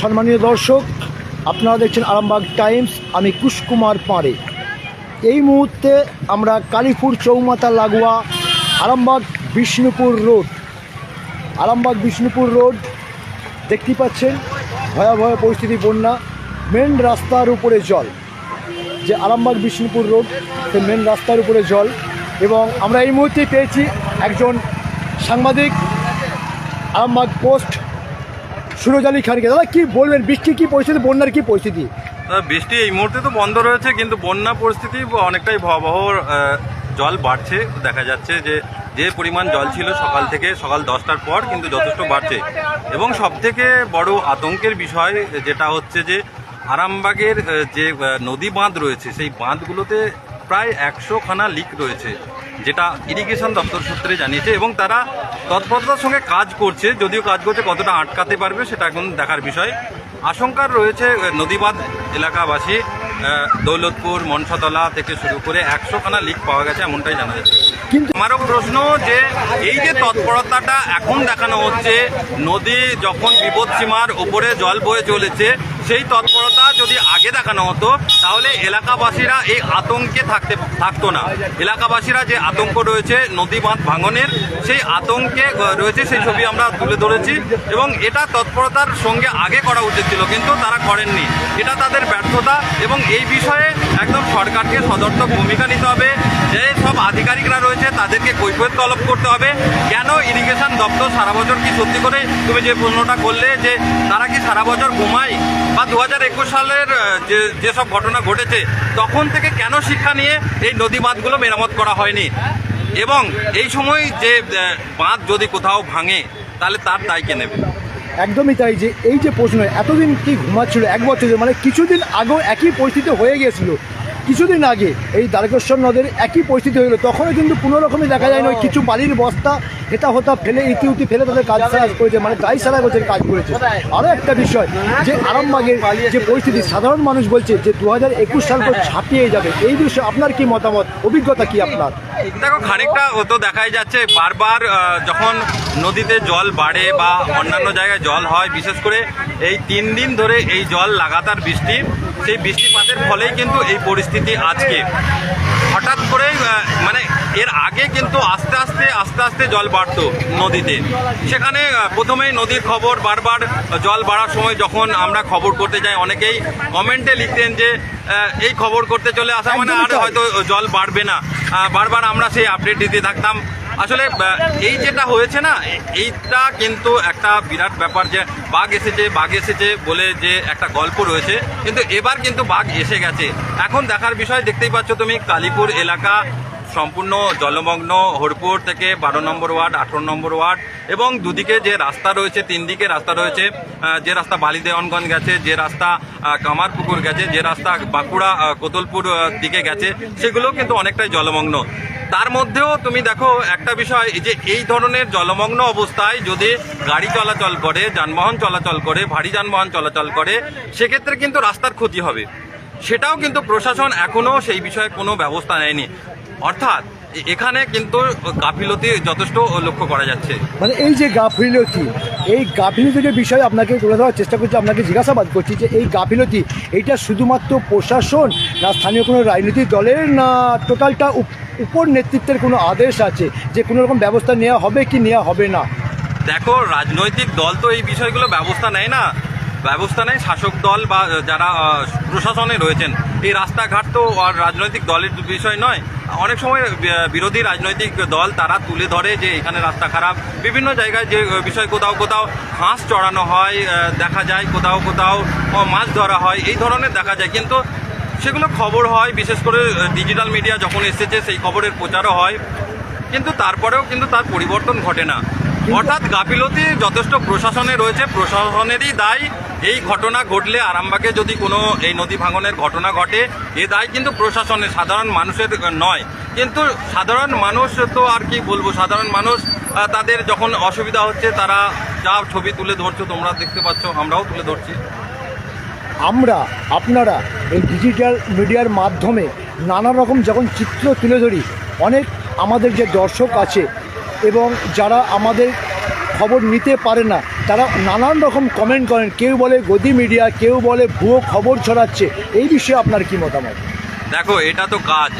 সম্মানীয় দর্শক, আপনারা দেখছেন আরামবাগ টাইমস, আমি কুশকুমার পাঁড়ে। এই মুহূর্তে আমরা কালীপুর চৌমাথা লাগোয়া আরামবাগ বিষ্ণুপুর রোড। আরামবাগ বিষ্ণুপুর রোড দেখতেই পাচ্ছেন, ভয়াবহ পরিস্থিতি, বন্যা, মেন রাস্তার উপরে জল। যে আরামবাগ বিষ্ণুপুর রোড সে মেন রাস্তার উপরে জল। এবং আমরা এই মুহূর্তে পেয়েছি একজন সাংবাদিক, আরামবাগ পোস্ট সুরজ খানকে। দাদা, কি বলবেন? বৃষ্টি কি পরিস্থিতি, বন্যার কি পরিস্থিতি? বৃষ্টি এই মুহূর্তে তো বন্ধ রয়েছে, কিন্তু বন্যা পরিস্থিতি অনেকটাই ভয়াবহ জল বাড়ছে। দেখা যাচ্ছে যে যে পরিমাণ জল ছিল সকাল থেকে সকাল দশটার পর কিন্তু যথেষ্ট বাড়ছে। এবং সবথেকে বড় আতঙ্কের বিষয় যেটা হচ্ছে যে, আরামবাগের যে নদী বাঁধ রয়েছে, সেই বাঁধগুলোতে প্রায় একশো খানা লিক রয়েছে। যেটা ইরিগেশন দপ্তর সূত্রে জানিয়েছে এবং তারা তৎপরতার সঙ্গে কাজ করছে যদিও কাজ করছে কতটা আটকাতে পারবে সেটা এখন দেখার বিষয়। আশঙ্কার রয়েছে নদীবাদ এলাকাবাসী দৌলতপুর মনসাতলা থেকে শুরু করে একশো খানা লিক পাওয়া গেছে এমনটাই জানা যাচ্ছে। কিন্তু আমারও প্রশ্ন যে এই যে তৎপরতাটা এখন দেখানো হচ্ছে নদী যখন বিপদসীমার উপরে জল বয়ে চলেছে সেই তৎপরতা যদি আগে দেখানো হতো, তাহলে এলাকাবাসীরা এই আতঙ্কে থাকতে, থাকতো না। এলাকাবাসীরা যে আতঙ্ক রয়েছে নদী বাঁধ ভাঙনের, সেই আতঙ্কে রয়েছে সেই ছবি আমরা তুলে ধরেছি এবং এটা তৎপরতার সঙ্গে আগে করা উচিত ছিল, কিন্তু তারা করেননি। এটা তাদের ব্যর্থতা এবং এই বিষয়ে একদম সরকারকে সদর্থক ভূমিকা নিতে হবে। যে সব আধিকারিকরা রয়েছে, তাদেরকে কৈফিয়ত তলব করতে হবে। কেন ইরিগেশন দপ্তর সারা বছর কি সত্যি করে? তুমি যে প্রশ্নটা করলে যে তারা কি সারা বছর ঘুমায়? বা দু হাজার একুশ সালের যে যেসব ঘটনা ঘটেছে, তখন থেকে কেন শিক্ষা নিয়ে এই নদী বাঁধগুলো মেরামত করা হয়নি? এবং এই সময় যে বাঁধ যদি কোথাও ভাঙে, তাহলে তার দায়কে নেবে? একদমই তাই যে, এই যে প্রশ্ন, এতদিন কি ঘুমাচ্ছিল এক বছর মানে কিছুদিন আগেও একই পরিস্থিতি হয়ে গিয়েছিল। কিছুদিন আগে এই দ্বারকেশ্বর নদের একই পরিস্থিতি হলো তখনও কিন্তু কোনো রকমই দেখা যায় না কিছু বালির বস্তা, হেতা হতা ফেলে, ইতি উতি ফেলে তাদের কাজ সারা করেছে মানে গাড়ি সারা করছে কাজ করেছে। আরও একটা বিষয়, যে আরামবাগের যে পরিস্থিতি, সাধারণ মানুষ বলছে যে দু হাজার একুশ সাল পর ছাপিয়ে যাবে। এই বিষয়ে আপনার কি মতামত? অভিজ্ঞতা কি আপনার? দেখো, খানিকটা তো দেখাই যাচ্ছে, বারবার যখন নদীতে জল বাড়ে বা অন্যান্য জায়গায় জল হয়, বিশেষ করে এই তিন দিন ধরে এই জল লাগাতার বৃষ্টি সেই বৃষ্টিপাতের ফলেই কিন্তু এই পরিস্থিতি আজকে। হঠাৎ করে মানে এর আগে কিন্তু আস্তে আস্তে আস্তে আস্তে জল বাড়তো নদীতে। সেখানে প্রথমেই নদীর খবর বারবার জল বাড়ার সময় যখন আমরা খবর করতে যাই অনেকেই কমেন্টে লিখতেন যে এই খবর করতে চলে আসা মানে আর হয়তো জল বাড়বে না। বারবার আমরা সেই আপডেট দিতে থাকতাম। আসলে এই যেটা হয়েছে না এইটা কিন্তু একটা বিরাট ব্যাপার যে বাঘ এসেছে বাঘ এসেছে বলে যে একটা গল্প রয়েছে, কিন্তু এবার কিন্তু বাঘ এসে গেছে। এখন দেখার বিষয় দেখতেই পাচ্ছ তুমি, কালীপুর এলাকা সম্পূর্ণ জলমগ্ন হরপুর থেকে বারো নম্বর ওয়ার্ড, আঠারো নম্বর ওয়ার্ড এবং দুদিকে যে রাস্তা রয়েছে তিন দিকে রাস্তা রয়েছে যে রাস্তা বালিদেওয়ানগঞ্জ গেছে, যে রাস্তা কামারপুকুর গেছে, যে রাস্তা বাঁকুড়া কোতলপুর দিকে গেছে সেগুলো কিন্তু অনেকটাই জলমগ্ন। তার মধ্যেও তুমি দেখো একটা বিষয় যে এই ধরনের জলমগ্ন অবস্থায় যদি গাড়ি চলাচল করে, যানবাহন চলাচল করে, ভারী যানবাহন চলাচল করে, সেক্ষেত্রে কিন্তু রাস্তার ক্ষতি হবে। সেটাও কিন্তু প্রশাসন এখনও সেই বিষয়ে কোনো ব্যবস্থা নেয়নি। অর্থাৎ এখানে কিন্তু গাফিলতি যথেষ্ট লক্ষ্য করা যাচ্ছে। মানে এই যে গাফিলতি এই গাফিলতির বিষয়ে আপনাকে তুলে ধরার চেষ্টা করছি আপনাকে জিজ্ঞাসাবাদ করছি যে এই গাফিলতি এইটা শুধুমাত্র প্রশাসন না স্থানীয় কোনো রাজনৈতিক দলের না টোটালটা উপ- উপর নেতৃত্বের কোনো আদেশ আছে যে কোনো রকম ব্যবস্থা নেওয়া হবে কি নেওয়া হবে না? দেখো রাজনৈতিক দল তো এই বিষয়গুলো ব্যবস্থা নেয় না। ব্যবস্থা নেয় শাসক দল বা যারা প্রশাসনে রয়েছেন, এই রাস্তাঘাট তো আর রাজনৈতিক দলের বিষয় নয়। অনেক সময় বিরোধী রাজনৈতিক দল তারা তুলে ধরে যে এখানে রাস্তা খারাপ। বিভিন্ন জায়গায় যে বিষয় কোথাও কোথাও হাঁস চড়ানো হয় দেখা যায় কোথাও কোথাও মাছ ধরা হয়, এই ধরনের দেখা যায়। কিন্তু সেগুলো খবর হয়, বিশেষ করে ডিজিটাল মিডিয়া যখন এসেছে, সেই খবরের প্রচারও হয়। কিন্তু তারপরেও কিন্তু তার পরিবর্তন ঘটে না। অর্থাৎ গাফিলতি যথেষ্ট প্রশাসনে রয়েছে। প্রশাসনেরই দায় এই ঘটনা ঘটলে আরামবাগে যদি কোনো এই নদী ভাঙনের ঘটনা ঘটে, এ দায় কিন্তু প্রশাসনের, সাধারণ মানুষের নয়। কিন্তু সাধারণ মানুষ তো আর কি বলব, সাধারণ মানুষ তাদের যখন অসুবিধা হচ্ছে, তারা যা ছবি তুলে ধরছো, তোমরা দেখতে পাচ্ছ, আমরাও তুলে ধরছি। আমরা, আপনারা এই ডিজিটাল মিডিয়ার মাধ্যমে নানা রকম যখন চিত্র তুলে ধরি, অনেক আমাদের যে দর্শক আছে এবং যারা আমাদের খবর নিতে পারে না, তারা নানান রকম কমেন্ট করেন। কেউ বলে গদি মিডিয়া কেউ বলে ভুয়ো খবর ছড়াচ্ছে। এই বিষয়ে আপনার কী মতামত? দেখো, এটা তো কাজ।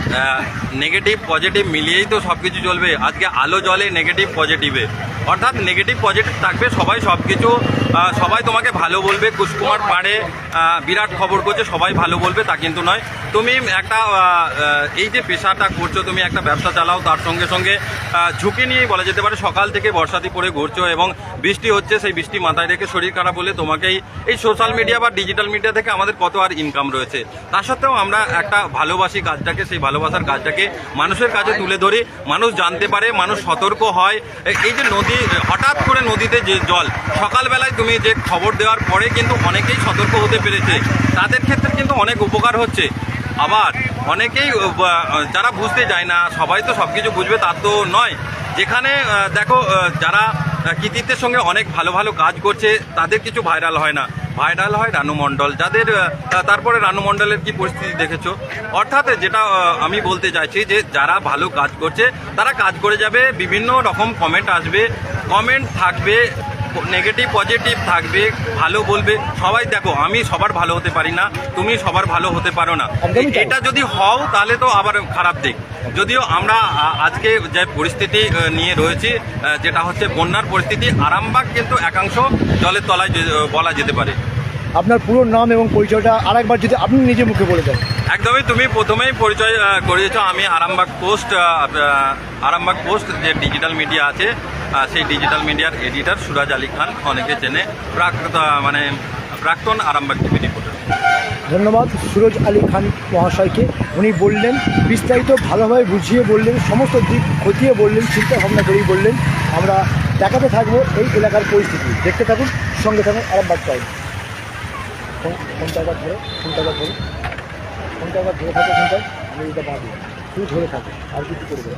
নেগেটিভ পজিটিভ মিলিয়েই তো সব কিছু চলবে। আজকে আলো জলে নেগেটিভ পজিটিভে অর্থাৎ নেগেটিভ পজিটিভ থাকবে, সবাই সব কিছু সবাই তোমাকে ভালো বলবে, কুশকুমার পাড়ে বিরাট খবর করছে, সবাই ভালো বলবে, তা কিন্তু নয়। তুমি একটা এই যে পেশাটা করছ, তুমি একটা ব্যবসা চালাও, তার সঙ্গে সঙ্গে ঝুঁকি নিয়েই বলা যেতে পারে, সকাল থেকে বর্ষাতি পরে ঘুরছো এবং বৃষ্টি হচ্ছে, সেই বৃষ্টি মাথায় রেখে শরীর খারাপ হলে তোমাকেই এই সোশ্যাল মিডিয়া বা ডিজিটাল মিডিয়া থেকে আমাদের কত আর ইনকাম রয়েছে? তা সত্ত্বেও আমরা একটা ভালোবাসি কাজটাকে, সেই ভালোবাসার কাজটাকে মানুষের কাছে তুলে ধরি, মানুষ জানতে পারে, মানুষ সতর্ক হয়। এই যে নদী, হঠাৎ করে নদীতে যে জল, সকালবেলায় তুমি যে খবর দেওয়ার পরে কিন্তু অনেকেই সতর্ক হতে পেরেছে। তাদের ক্ষেত্রে কিন্তু অনেক উপকার হচ্ছে। আবার অনেকেই যারা বুঝতে যায় না, সবাই তো সব কিছু বুঝবে, তার তো নয়। যেখানে দেখো যারা কৃতিত্বের সঙ্গে অনেক ভালো ভালো কাজ করছে, তাদের কিছু ভাইরাল হয় না। ভাইরাল হয় রানু মণ্ডল। যাদের তারপরে রানু মণ্ডলের কি পরিস্থিতি দেখেছ? অর্থাৎ যেটা আমি বলতে চাইছি যে যারা ভালো কাজ করছে তারা কাজ করে যাবে বিভিন্ন রকম কমেন্ট আসবে কমেন্ট থাকবে নেগেটিভ পজিটিভ থাকবে ভালো বলবে। সবাই দেখো আমি সবার ভালো হতে পারি না তুমি সবার ভালো হতে পারো না। এটা যদি হও তাহলে তো আবার খারাপ দিক। যদিও আমরা আজকে যে পরিস্থিতি নিয়ে রয়েছি যেটা হচ্ছে বন্যার পরিস্থিতি আরামবাগ কিন্তু একাংশ জলের তলায় বলা যেতে পারে। আপনার পুরো নাম এবং পরিচয়টা আরেকবার যদি আপনি নিজে মুখে বলে দেন। একদমই তুমি প্রথমেই পরিচয় করিয়েছো আমি আরামবাগ পোস্ট আরামবাগ পোস্ট যে ডিজিটাল মিডিয়া আছে সেই ডিজিটাল মিডিয়ার এডিটর সুরাজ আলী খান অনেকে চেনে প্রাকৃত মানে প্রাক্তন আরামবাগ টিভি রিপোর্টার ধন্যবাদ সুরজ আলী খান মহাশয়কে। উনি বললেন, বিস্তারিত ভালোভাবে বুঝিয়ে বললেন, সমস্ত দিক খতিয়ে বললেন চিন্তা ভাবনা করেই বললেন। আমরা দেখাতে থাকব এই এলাকার পরিস্থিতি। দেখতে থাকুন, সঙ্গে থাকুন আরামবাগ টাইম। ফোনটা একবার ধরে ফোনটা একবার ধরে। ফোনটা একবার ধরে থাকে ফোনটা আমি এটা বাঁধি শুধু ধরে থাকে, আর কিছু করবে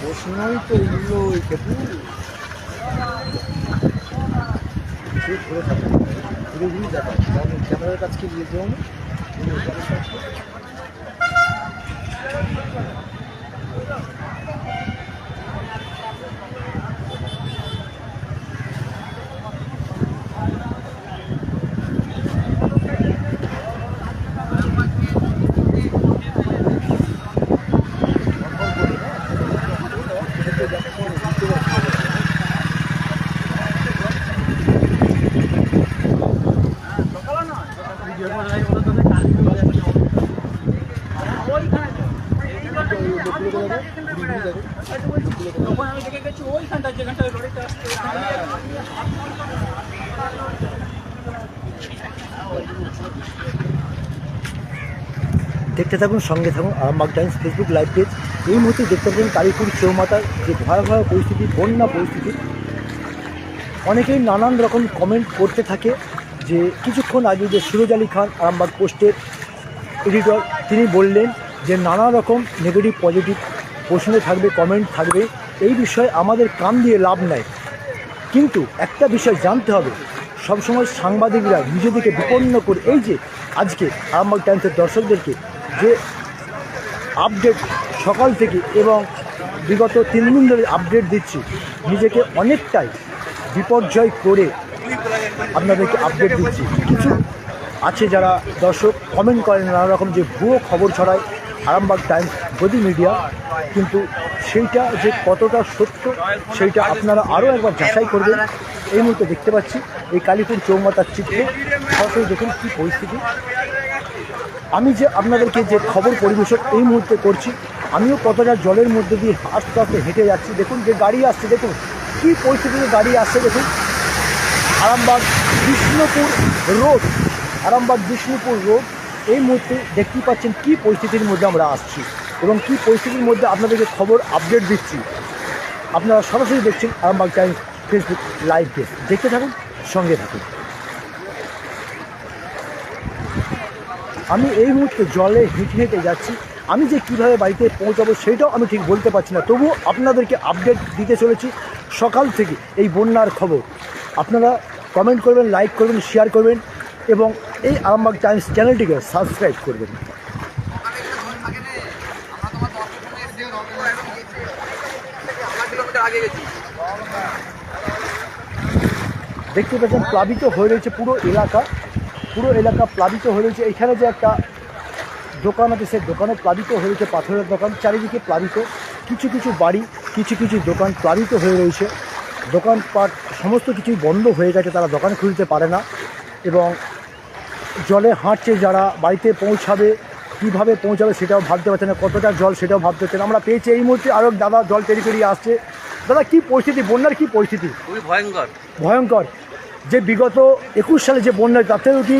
প্রশ্নই তো এগুলো শুধু ধরে থাকে। ধীরে ধীরে ক্যামেরার কাছকে নিয়ে যাব থাকুন, সঙ্গে থাকুন। Arambagh Times Facebook live page এই মুহূর্তে দেখতে পাবেন কালীপুর চৌমাতার যে ভয়াবহ পরিস্থিতি, বন্যা পরিস্থিতি। অনেকেই নানান রকম কমেন্ট করতে থাকে যে, কিছুক্ষণ আগে যে সুরজ আলী খান আরামবাগ পোস্টের এডিটর, তিনি বললেন যে, নানা রকম নেগেটিভ পজিটিভ প্রশ্ন থাকবে কমেন্ট থাকবে। এই বিষয়ে আমাদের কান দিয়ে লাভ নাই। কিন্তু একটা বিষয় জানতে হবে। সবসময় সাংবাদিকরা নিজেদেরকে বিপন্ন করে, এই যে, আজকে আরামবাগ টাইমসের দর্শকদেরকে যে আপডেট সকাল থেকে এবং বিগত তিন দিন ধরে আপডেট দিচ্ছি, নিজেকে অনেকটাই বিপর্যয় করে আপনাদেরকে আপডেট দিচ্ছি। কিছু আছে যারা দর্শক কমেন্ট করেন, নানা রকম যে ভুয়ো খবর ছড়ায়, আরামবাগ টাইমস, গদি মিডিয়া কিন্তু সেইটা যে কতটা সত্য, সেইটা আপনারা আরও একবার যাচাই করবেন। এই মুহূর্তে দেখতে পাচ্ছি, এই কালীপুর চৌমাতার চিত্রে সরাসরি দেখুন কী পরিস্থিতি। আমি যে আপনাদেরকে যে খবর পরিবেশন এই মুহূর্তে করছি, আমিও কতটা জলের মধ্যে দিয়ে আস্তে আস্তে হেঁটে যাচ্ছি। দেখুন যে গাড়ি আসছে, দেখুন কী পরিস্থিতিতে গাড়ি আসছে, দেখুন। আরামবাগ বিষ্ণুপুর রোড, আরামবাগ বিষ্ণুপুর রোড, এই মুহূর্তে দেখতেই পাচ্ছেন কী পরিস্থিতির মধ্যে আমরা আসছি এবং কী পরিস্থিতির মধ্যে আপনাদেরকে খবর আপডেট দিচ্ছি। আপনারা সরাসরি দেখছেন আরামবাগ টাইমস ফেসবুক লাইভ। দেখতে থাকুন, সঙ্গে থাকুন। আমি এই মুহূর্তে জলে হেঁটে হেঁটে যাচ্ছি। আমি যে কীভাবে বাড়িতে পৌঁছাবো সেটাও আমি ঠিক বলতে পারছি না। তবুও আপনাদেরকে আপডেট দিতে চলেছি। সকাল থেকে এই বন্যার খবর। আপনারা কমেন্ট করবেন লাইক করবেন শেয়ার করবেন এবং এই আরামবাগ টাইমস চ্যানেলটিকে সাবস্ক্রাইব করবেন। দেখতে পাচ্ছেন, প্লাবিত হয়ে রয়েছে পুরো এলাকা। পুরো এলাকা প্লাবিত হয়ে রয়েছে। এখানে যে একটা দোকান আছে সেই দোকানে প্লাবিত হয়ে রয়েছে পাথরের দোকান। চারিদিকে প্লাবিত। কিছু কিছু বাড়ি কিছু কিছু দোকান প্লাবিত হয়ে রয়েছে। দোকানপাট সমস্ত কিছুই বন্ধ হয়ে গেছে তারা দোকান খুলতে পারে না। এবং জলে হাঁটছে যারা বাড়িতে পৌঁছাবে কীভাবে পৌঁছাবে সেটাও ভাবতে পারছে না। কতটা জল সেটাও ভাবতে পারছে না। আমরা পেয়েছি এই মুহূর্তে আরও দাদা জল পেরি পেরিয়ে আসছে। দাদা কী পরিস্থিতি? বন্যার কী পরিস্থিতি? খুবই ভয়ঙ্কর। ভয়ঙ্কর। যে বিগত একুশ সালে যে বন্যার তার থেকেও কি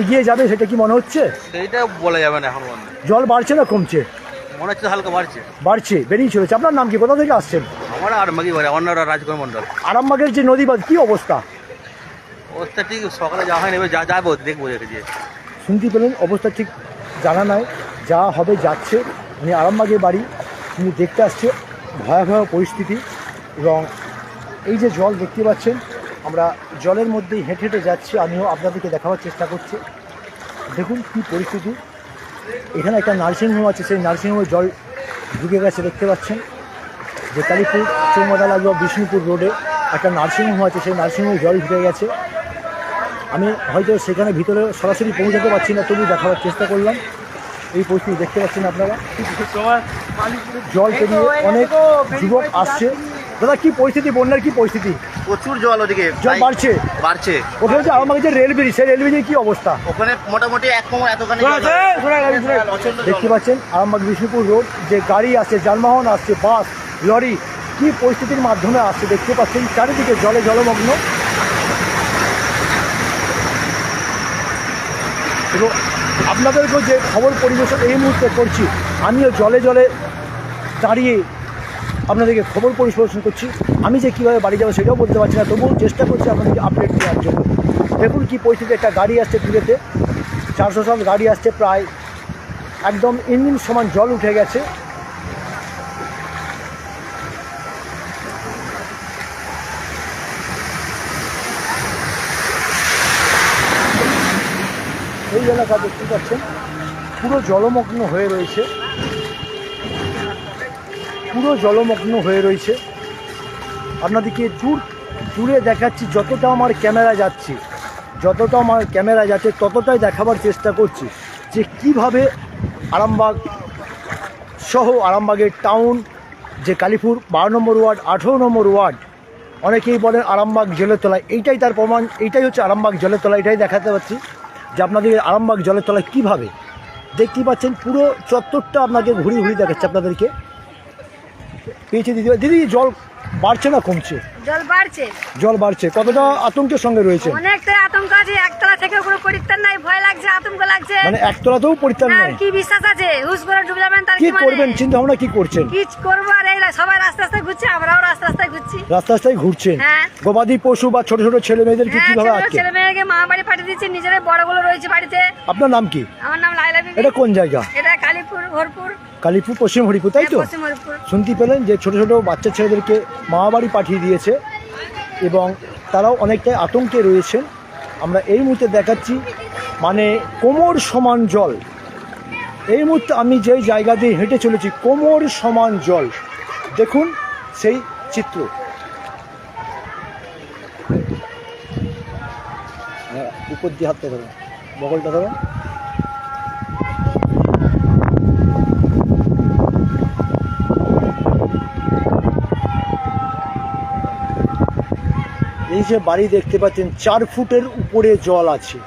এগিয়ে যাবে সেটা কি মনে হচ্ছে? সেইটা বলা যাবে না এখন জল বাড়ছে না কমছে? মনে হচ্ছে হালকা বাড়ছে। বাড়ছে বেরিয়ে চলেছে। আপনার নাম কি? কোথা থেকে আসছেন? আমার আর মাগি বাড়ে অন্যরা রাজকুমার মন্ডল আরামবাগের যে নদী বাঁধ কী অবস্থা? অবস্থা ঠিক সকালে যাওয়া হয়নি এবার যা যাব দেখব দেখেছি শুনতে পেলেন অবস্থা ঠিক জানা নাই যা হবে যাচ্ছে। উনি আরামবাগের বাড়ি উনি দেখতে আসছে ভয়াবহ পরিস্থিতি। এবং এই যে জল দেখতে পাচ্ছেন আমরা জলের মধ্যেই হেঁটে হেঁটে যাচ্ছি, আমিও আপনাদেরকে দেখাবার চেষ্টা করছি। দেখুন কী পরিস্থিতি। এখানে একটা নার্সিংহোম আছে, সেই নার্সিংহোমে জল ঢুকে গেছে, দেখতে পাচ্ছেন। যে কালীপুর চৌমাদা লাগোয়া বিষ্ণুপুর রোডে একটা নার্সিংহোম আছে, সেই নার্সিংহোমে জল ঢুকে গেছে। আমি হয়তো সেখানে ভিতরে সরাসরি পৌঁছাতে পারছি না তবু দেখাবার চেষ্টা করলাম। এই পরিস্থিতি দেখতে পাচ্ছেন আপনারা। জল পেরিয়ে অনেক যুবক আসছে। দাদা, কি পরিস্থিতি? বন্যার কি পরিস্থিতি? প্রচুর জল ওদিকে। জল বাড়ছে? বাড়ছে। ওখানে যে আমাদের যে রেল ব্রিজ সেই রেল ব্রিজের কি অবস্থা? ওখানে মোটামুটি এক কোমর এতখানি দেখতে পাচ্ছেন আরামবাগ বিষ্ণুপুর রোড যে গাড়ি আসছে যানবাহন আসছে বাস লরি কি পরিস্থিতির মাধ্যমে আসছে দেখতে পাচ্ছেন চারিদিকে জলে জলমগ্ন। এবং আপনাদেরকেও যে খবর পরিবেশন এই মুহূর্তে করছি আমিও জলে জলে দাঁড়িয়ে আপনাদেরকে খবর পরিবেশন করছি। আমি যে কীভাবে বাড়ি যাব সেটাও বলতে পারছি না, তবুও চেষ্টা করছি আপনাদেরকে আপডেট দেওয়ার জন্য। দেখুন কী পরিস্থিতি, একটা গাড়ি আসছে দূরেতে চারশো সাল গাড়ি আসছে প্রায়, একদম ইঞ্জিন সমান জল উঠে গেছে। এই এলাকা দেখতে পাচ্ছেন, পুরো জলমগ্ন হয়ে রয়েছে। পুরো জলমগ্ন হয়ে রয়েছে। আপনাদেরকে দূর, দূরে দেখাচ্ছি যতটা আমার ক্যামেরা যাচ্ছে, যতটা আমার ক্যামেরা যাচ্ছে, ততটাই দেখাবার চেষ্টা করছি যে কীভাবে আরামবাগ সহ আরামবাগের টাউন, যে কালীপুর, বারো নম্বর ওয়ার্ড, আঠেরো নম্বর ওয়ার্ড, অনেকেই বলেন আরামবাগ জলের তলায় এইটাই তার প্রমাণ, এইটাই হচ্ছে আরামবাগ জলের তলা এটাই দেখাতে পাচ্ছি যে আপনাদের আরামবাগ জলের তলায় কীভাবে। দেখতেই পাচ্ছেন পুরো চত্বরটা আপনাকে ঘুরিয়ে ঘুরিয়ে দেখাচ্ছে আপনাদেরকে। পেয়েছে দিদি। দিদি জল বাড়ছে না কমছে? জল বাড়ছে। জল বাড়ছে। কতটা আতঙ্কের সঙ্গে রয়েছে অনেকটা আতঙ্ক আছে একতলা থেকে কোনো পরিত্রাণ নাই ভয় লাগছে আতঙ্ক লাগছে। মানে একতলাতেও পরিত্রাণ নেই? কি বিশ্বাস আছে? হুস করে ডুবে যাবেন তার কি কি মানে? করবেন? চিন্তা ভাবনা কি করছেন? কি করব আর এই সবাই রাস্তা রাস্তায় ঘুরছে আমরাও রাস্তা রাস্তায় ঘুরছি। রাস্তা রাস্তায় ঘুরছেন? হ্যাঁ। গবাদি পশু বা ছোট ছোট ছেলে মেয়েদেরকে হ্যাঁ কীভাবে আটকে? ছেলে মেয়েকে মা বাড়ি পাঠিয়ে দিচ্ছে নিজের বড়গুলো রয়েছে বাড়িতে। আপনার নাম কি? আমার নাম লাইলা বিবি এটা কোন জায়গা? এটা কালীপুর ভরপুর। কালীপুর পশ্চিম হরিপুর তাই তো? শুনতে পেলেন যে ছোট ছোট বাচ্চা ছেলেদেরকে মা বাড়ি পাঠিয়ে দিয়েছে এবং তারাও অনেকটাই আতঙ্কে রয়েছেন। আমরা এই মুহূর্তে দেখাচ্ছি মানে কোমর সমান জল। এই মুহূর্তে আমি যেই জায়গা দিয়ে হেঁটে চলেছি কোমর সমান জল। দেখুন সেই চিত্র। হ্যাঁ, উপর দিয়ে হাতটা ধরুন বগলটা ধরুন এই যে বাড়ি দেখতে পাচ্ছেন, চার ফুটের উপরে জল আছে।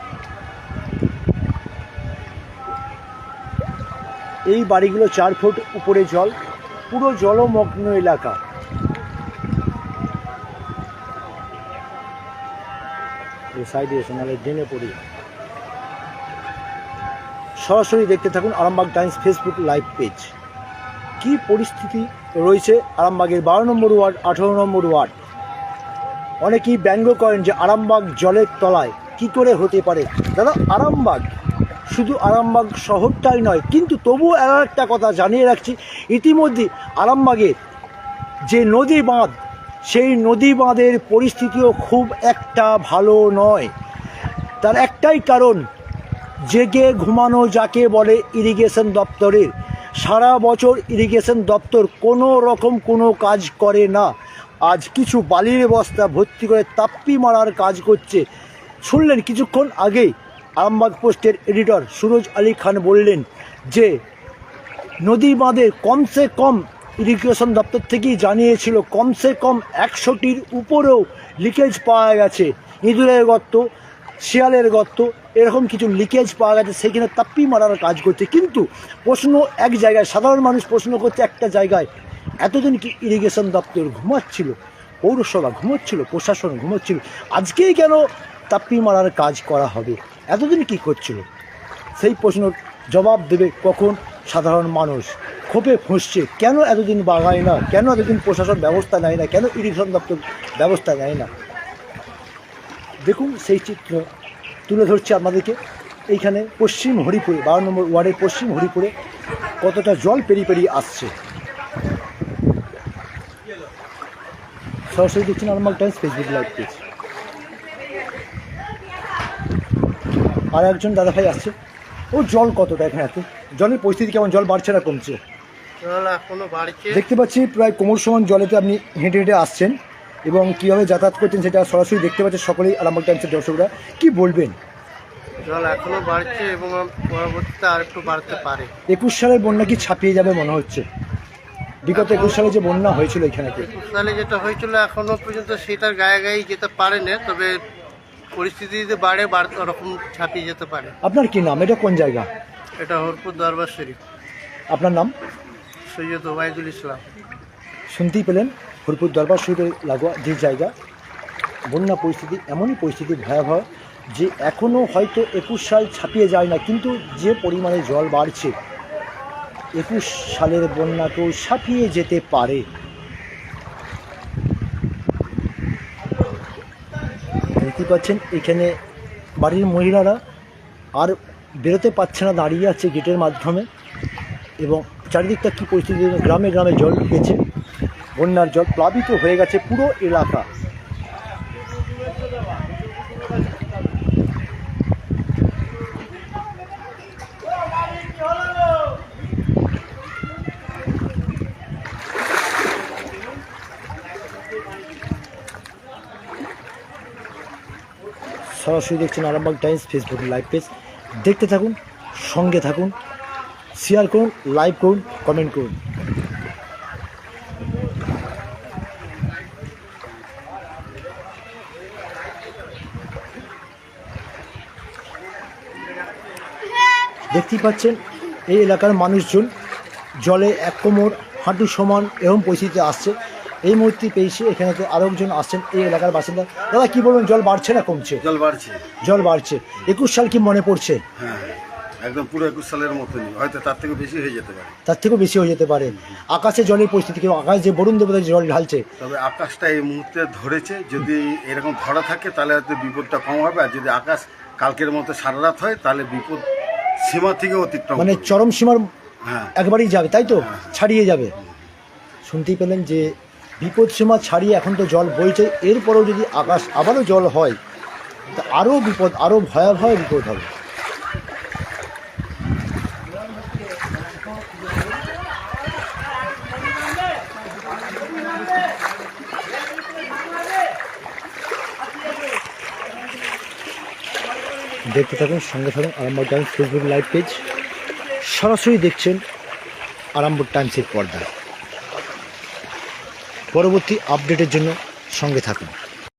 এই বাড়িগুলো চার ফুট উপরে জল, পুরো জলমগ্ন এলাকা। সাইডে পড়ি। সরাসরি দেখতে থাকুন Arambagh Times Facebook live page. কি পরিস্থিতি রয়েছে আরামবাগের বারো নম্বর ওয়ার্ড, আঠারো নম্বর ওয়ার্ড? অনেকেই ব্যঙ্গ করেন যে আরামবাগ জলের তলায়। কি করে হতে পারে? দাদা, আরামবাগ। শুধু আরামবাগ শহরটাই নয়, কিন্তু তবুও আর একটা কথা জানিয়ে রাখছি। ইতিমধ্যে আরামবাগের যে নদী বাঁধ, সেই নদী বাঁধের পরিস্থিতিও খুব একটা ভালো নয়। তার একটাই কারণ, জেগে ঘুমানো যাকে বলে ইরিগেশন দপ্তরের। সারা বছর ইরিগেশন দপ্তর কোনো রকম কোনো কাজ করে না। আজ কিছু বালির বস্তা ভর্তি করে তাপ্পি মারার কাজ করছে। শুনলেন কিছুক্ষণ আগেই আরামবাগ পোস্টের এডিটর সুরজ আলী খান বললেন যে, নদী বাঁধে কমসে কম ইরিগেশন দপ্তর থেকেই জানিয়েছিল, কমসে কম একশোটির উপরেও লিকেজ পাওয়া গেছে। ইঁদুরের গর্ত, শিয়ালের গর্ত, এরকম কিছু লিকেজ পাওয়া গেছে সেখানে তাপ্পি মারার কাজ করছে। কিন্তু প্রশ্ন এক জায়গায়, সাধারণ মানুষ প্রশ্ন করছে একটা জায়গায় এতদিন কি ইরিগেশন দপ্তর ঘুমাচ্ছিল, পৌরসভা ঘুমোচ্ছিল, প্রশাসন ঘুমোচ্ছিল, আজকেই কেন তাপ্পি মারার কাজ করা হবে? এতদিন কি করছিল? সেই প্রশ্নের জবাব দেবে কখন সাধারণ মানুষ। ক্ষোভে ফুঁসছে, কেন এতদিন বাগায় না? কেন এতদিন প্রশাসন ব্যবস্থা নেয় না? কেন ইরিগেশন দপ্তর ব্যবস্থা নেয় না? দেখুন সেই চিত্র তুলে ধরছে আপনাদেরকে। এইখানে পশ্চিম হরিপুরে, বারো নম্বর ওয়ার্ডের পশ্চিম হরিপুরে কতটা জল পেরিয়ে পেরিয়ে আসছে। সরাসরি দেখছেন আলমাল টাইমস ফেসবুক লাইভ পেজ আর একজন দাদাভাই আসছে। ও জল কতটা এখানে আছে জলের পরিস্থিতি কেমন? জল বাড়ছে না কমছে? দেখতে পাচ্ছি প্রায় কোমর সমান জলেতে আপনি হেঁটে হেঁটে আসছেন এবং কীভাবে যাতায়াত করছেন সেটা সরাসরি দেখতে পাচ্ছেন সকলেই আলামত টাইমসের দর্শকরা। কি বলবেন? জল এখনও বাড়ছে এবং পরবর্তীতে আর একটু বাড়তে পারে। একুশ সালের বন্যা কি ছাপিয়ে যাবে মনে হচ্ছে? বিগত একুশ সালে যে বন্যা হয়েছিল এখানেতে একুশ সালে যেটা হয়েছিল এখনও পর্যন্ত সেটার গায়ে গায়ে যেতে পারে না তবে পরিস্থিতি যদি বাড়ে বাড়তে ওরকম ছাপিয়ে যেতে পারে। আপনার কি নাম? এটা কোন জায়গা? এটা হরপুর দরবার শরীফ। আপনার নাম? সৈয়দ ওবায়দুল ইসলাম। শুনতেই পেলেন হরপুর দরবার শরীফের লাগোয়া যে জায়গা বন্যা পরিস্থিতি এমনই পরিস্থিতি ভয়াবহ যে এখনও হয়তো একুশ সাল ছাপিয়ে যায় না কিন্তু যে পরিমাণে জল বাড়ছে একুশ সালের বন্যাকেও ছাপিয়ে যেতে পারে। দেখতে পাচ্ছেন, এখানে বাড়ির মহিলারা আর বেরোতে পারছে না, দাঁড়িয়ে আছে গেটের মাধ্যমে এবং চারিদিকটা কী পরিস্থিতি, গ্রামে গ্রামে জল ঢুকেছে, বন্যার জল প্লাবিত হয়ে গেছে পুরো এলাকা। সরাসরি দেখছেন Arambagh Times Facebook live page. দেখতে থাকুন, সঙ্গে থাকুন শেয়ার করুন লাইক করুন কমেন্ট করুন। দেখতেই পাচ্ছেন, এই এলাকার মানুষজন জলে এক কোমর, হাঁটু সমান এরকম পরিস্থিতিতে আসছে। এই মুহূর্তে পেয়েছি এখানে তো আরও একজন আসছেন এই এলাকার বাসিন্দা। দাদা কি বলবেন জল বাড়ছে না কমছে? জল বাড়ছে। জল বাড়ছে। একুশ সাল কি মনে পড়ছে? হ্যাঁ একদম পুরো একুশ সালের মতনই। হয়তো তার থেকে বেশি হয়ে যেতে পারে। তার থেকেও বেশি হয়ে যেতে পারে। আকাশে জলের পরিস্থিতি কেউ আকাশ যে বরুণ দেবতা জল ঢালছে। তবে আকাশটা এই মুহূর্তে ধরেছে। যদি এরকম ধরা থাকে তাহলে হয়তো বিপদটা কম হবে। আর যদি আকাশ কালকের মতো সারা রাত হয় তাহলে বিপদ সীমা থেকে অতিক্রম মানে চরম সীমার হ্যাঁ। একবারই যাবে তাই তো? ছাড়িয়ে যাবে। শুনতেই পেলেন যে বিপদ সীমা ছাড়িয়ে এখন তো জল বইছে। এরপরেও যদি আকাশ আবারও জল হয়, তা আরও বিপদ, আরও ভয়াবহ বিপদ হবে। দেখতে থাকুন সঙ্গে থাকুন Arambagh Times Facebook live page. সরাসরি দেখছেন আরামবাগ টাইমসের পর্দায় পরবর্তী আপডেটের জন্য সঙ্গে থাকুন।